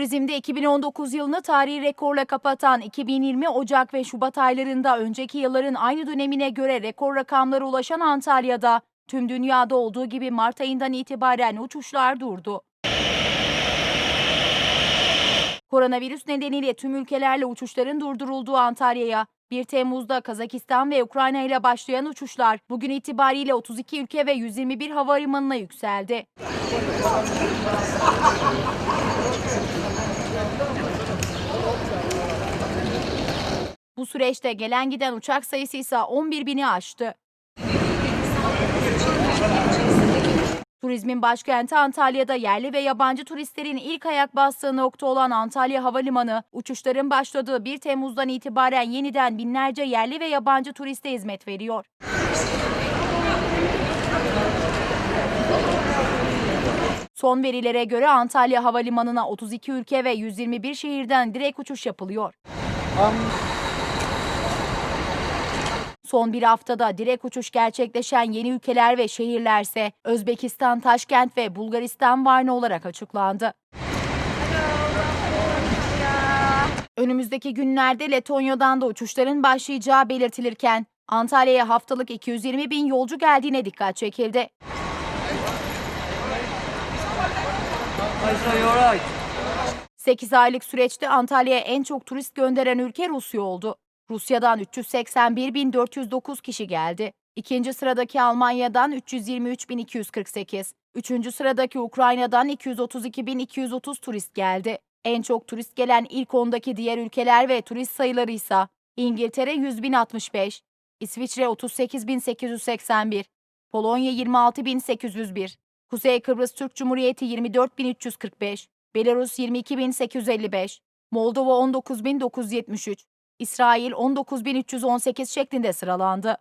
Turizmde 2019 yılını tarihi rekorla kapatan 2020 Ocak ve Şubat aylarında önceki yılların aynı dönemine göre rekor rakamlara ulaşan Antalya'da tüm dünyada olduğu gibi Mart ayından itibaren uçuşlar durdu. Koronavirüs nedeniyle tüm ülkelerle uçuşların durdurulduğu Antalya'ya 1 Temmuz'da Kazakistan ve Ukrayna ile başlayan uçuşlar bugün itibariyle 32 ülke ve 121 havalimanına yükseldi. Bu süreçte gelen giden uçak sayısı ise 11 bini aştı. Turizmin başkenti Antalya'da yerli ve yabancı turistlerin ilk ayak bastığı nokta olan Antalya Havalimanı, uçuşların başladığı 1 Temmuz'dan itibaren yeniden binlerce yerli ve yabancı turiste hizmet veriyor. Son verilere göre Antalya Havalimanı'na 32 ülke ve 121 şehirden direkt uçuş yapılıyor. Son bir haftada direkt uçuş gerçekleşen yeni ülkeler ve şehirlerse Özbekistan, Taşkent ve Bulgaristan Varna olarak açıklandı. Önümüzdeki günlerde Letonya'dan da uçuşların başlayacağı belirtilirken Antalya'ya haftalık 220 bin yolcu geldiğine dikkat çekildi. Right. 8 aylık süreçte Antalya'ya en çok turist gönderen ülke Rusya oldu. Rusya'dan 381.409 kişi geldi. İkinci sıradaki Almanya'dan 323.248. Üçüncü sıradaki Ukrayna'dan 232.230 turist geldi. En çok turist gelen ilk 10'daki diğer ülkeler ve turist sayıları ise İngiltere 100.065, İsviçre 38.881, Polonya 26.801, Kuzey Kıbrıs Türk Cumhuriyeti 24.345, Belarus 22.855, Moldova 19.973, İsrail 19.318 şeklinde sıralandı.